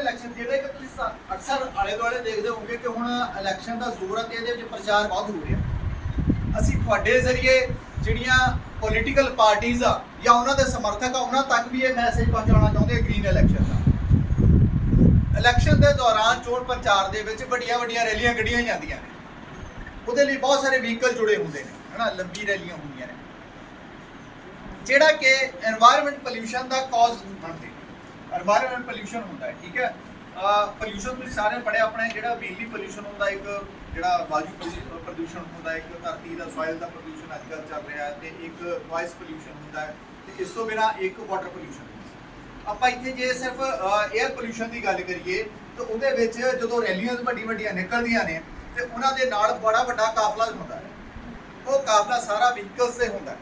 Election ਜਿਹੜਾ ਇੱਕ ਤੁਸੀਂ ਅਕਸਰ ਆਲੇ ਦੁਆਲੇ ਦੇਖਦੇ ਹੋਗੇ ਕਿ ਹੁਣ ਇਲੈਕਸ਼ਨ ਦਾ ਜ਼ੋਰ ਹੈ ਇਹਦੇ ਵਿੱਚ ਪ੍ਰਚਾਰ ਬਹੁਤ ਹੋ ਰਿਹਾ। ਅਸੀਂ ਤੁਹਾਡੇ ਜ਼ਰੀਏ ਜਿਹੜੀਆਂ ਪੋਲੀਟੀਕਲ ਪਾਰਟੀਆਂ ਆ ਜਾਂ ਉਹਨਾਂ ਦੇ ਸਮਰਥਕ ਆ, ਉਹਨਾਂ ਤੱਕ ਵੀ ਇਹ ਮੈਸੇਜ ਪਹੁੰਚਾਉਣਾ ਚਾਹੁੰਦੇ ਗ੍ਰੀਨ ਇਲੈਕਸ਼ਨ ਦਾ। ਇਲੈਕਸ਼ਨ ਦੇ ਦੌਰਾਨ ਚੋਣ ਪ੍ਰਚਾਰ ਦੇ ਵਿੱਚ ਵੱਡੀਆਂ ਵੱਡੀਆਂ ਰੈਲੀਆਂ ਕੱਢੀਆਂ ਜਾਂਦੀਆਂ ਨੇ। ਉਹਦੇ ਲਈ ਬਹੁਤ ਸਾਰੇ ਵਹੀਕਲ ਜੁੜੇ ਹੁੰਦੇ ਨੇ, ਹਨਾ? ਲੰਬੀ ਰੈਲੀਆਂ ਹੁੰਦੀਆਂ ਨੇ। ਜਿਹੜਾ ਕਿ এনवायरमेंट ਪੋਲੂਸ਼ਨ ਦਾ ਕਾਜ਼ ਬਣਦੇ এনवायरमेंट ਪੋਲੂਸ਼ਨ ਹੁੰਦਾ ਹੈ, ਠੀਕ ਹੈ? ਪੋਲੂਸ਼ਨ ਤੁਸੀਂ ਸਾਰੇ ਪੜਿਆ ਆਪਣੇ ਜਿਹੜਾ ਮੇਨਲੀ ਪੋਲੂਸ਼ਨ ਹੁੰਦਾ, ਇੱਕ ਜਿਹੜਾ ਵਾਯੂ ਪ੍ਰਦੂਸ਼ਣ ਹੁੰਦਾ, ਇੱਕ ਧਰਤੀ ਦਾ ਸੋਇਲ ਦਾ ਪ੍ਰਦੂਸ਼ਣ ਅੱਜ ਕੱਲ ਚੱਲ ਰਿਹਾ ਤੇ ਇੱਕ ਵਾਇਸ ਪੋਲੂਸ਼ਨ ਹੁੰਦਾ ਹੈ ਤੇ ਇਸ ਤੋਂ ਬਿਨਾ ਇੱਕ ਵਾਟਰ ਪੋਲੂਸ਼ਨ ਆਪਾਂ ਇੱਥੇ ਜੇ ਸਿਰਫ ਏਅਰ ਪੋਲੂਸ਼ਨ ਦੀ ਗੱਲ ਕਰੀਏ, ਤਾਂ ਉਹਦੇ ਵਿੱਚ ਜਦੋਂ ਰੈਲੀਆਂ ਵੱਡੀ ਵੱਡੀਆਂ ਨਿਕਲਦੀਆਂ ਨੇ, ਤੇ ਉਹਨਾਂ ਦੇ ਨਾਲ ਬੜਾ ਵੱਡਾ ਕਾਫਲਾ ਹੁੰਦਾ ਹੈ। ਉਹ ਕਾਫਲਾ ਸਾਰਾ ਵਹੀਕਲਸ ਤੇ ਹੁੰਦਾ ਹੈ।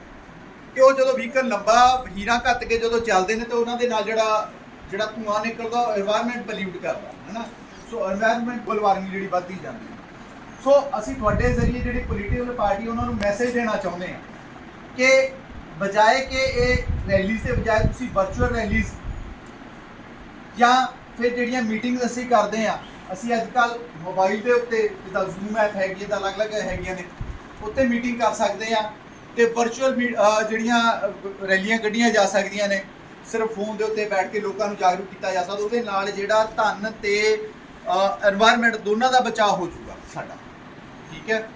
ਕਿ ਉਹ ਜਦੋਂ ਵਹੀਕਲ ਲੰਬਾ, ਹੀਰਾ ਘੱਟ ਕੇ ਜਦੋਂ ਚੱਲਦੇ ਨੇ, ਤੇ ਉਹਨਾਂ ਦੇ ਨਾਲ ਜਿਹੜਾ ਜਿਹੜਾ ਧੂਆਂ ਨਿਕਲਦਾ, ਉਹ এনवायरमेंट ਪੋਲਿਊਟ ਕਰਦਾ ਹੈ ਨਾ ਸੋ এনवायरमेंट ਗਲੋਬਲ ਜਿਹੜੀ ਵੱਧਦੀ ਜਾਂਦੀ ਹੈ। ਸੋ ਅਸੀਂ ਤੁਹਾਡੇ ਜ਼ਰੀਏ ਜਿਹੜੀ ਪੋਲੀਟੀਕਲ ਪਾਰਟੀ ਉਹਨਾਂ ਨੂੰ ਮੈਸੇਜ ਦੇਣਾ ਚਾਹੁੰਦੇ ਹਾਂ ਕਿ ਬਜਾਏ ਕਿ ਇਹ ਰੈਲੀ ਦੇ ਬਜਾਏ ਤੁਸੀਂ ਵਰਚੁਅਲ ਰੈਲੀਜ਼ ਜਾਂ ਫਿਰ ਜਿਹੜੀਆਂ ਮੀਟਿੰਗਸ ਅਸੀਂ ਕਰਦੇ ਆ ਅਸੀਂ ਅੱਜ ਕੱਲ ਮੋਬਾਈਲ ਦੇ ਉੱਤੇ, ਜਿੱਦਾਂ ਜ਼ੂਮ ਐਪ ਹੈਗੀ ਹੈ, ਤਾਂ ਅਲੱਗ-ਅਲੱਗ ਹੈਗੀਆਂ ਨੇ ਉੱਤੇ ਮੀਟਿੰਗ ਕਰ ਸਕਦੇ ਆ ਤੇ ਵਰਚੁਅਲ ਜਿਹੜੀਆਂ ਰੈਲੀਆਂ ਕੱਢੀਆਂ ਜਾ ਸਕਦੀਆਂ ਨੇ। ਸਿਰਫ ਫੋਨ ਦੇ ਉੱਤੇ ਬੈਠ ਕੇ ਲੋਕਾਂ ਨੂੰ ਜਾਗਰੂਕ ਕੀਤਾ ਜਾ ਸਕਦਾ, ਉਹਦੇ ਨਾਲ ਜਿਹੜਾ ਧਨ ਤੇ এনवायरमेंट ਦੋਨਾਂ ਦਾ ਬਚਾਅ ਹੋ ਜਾਊਗਾ ਸਾਡਾ। ਠੀਕ ਹੈ?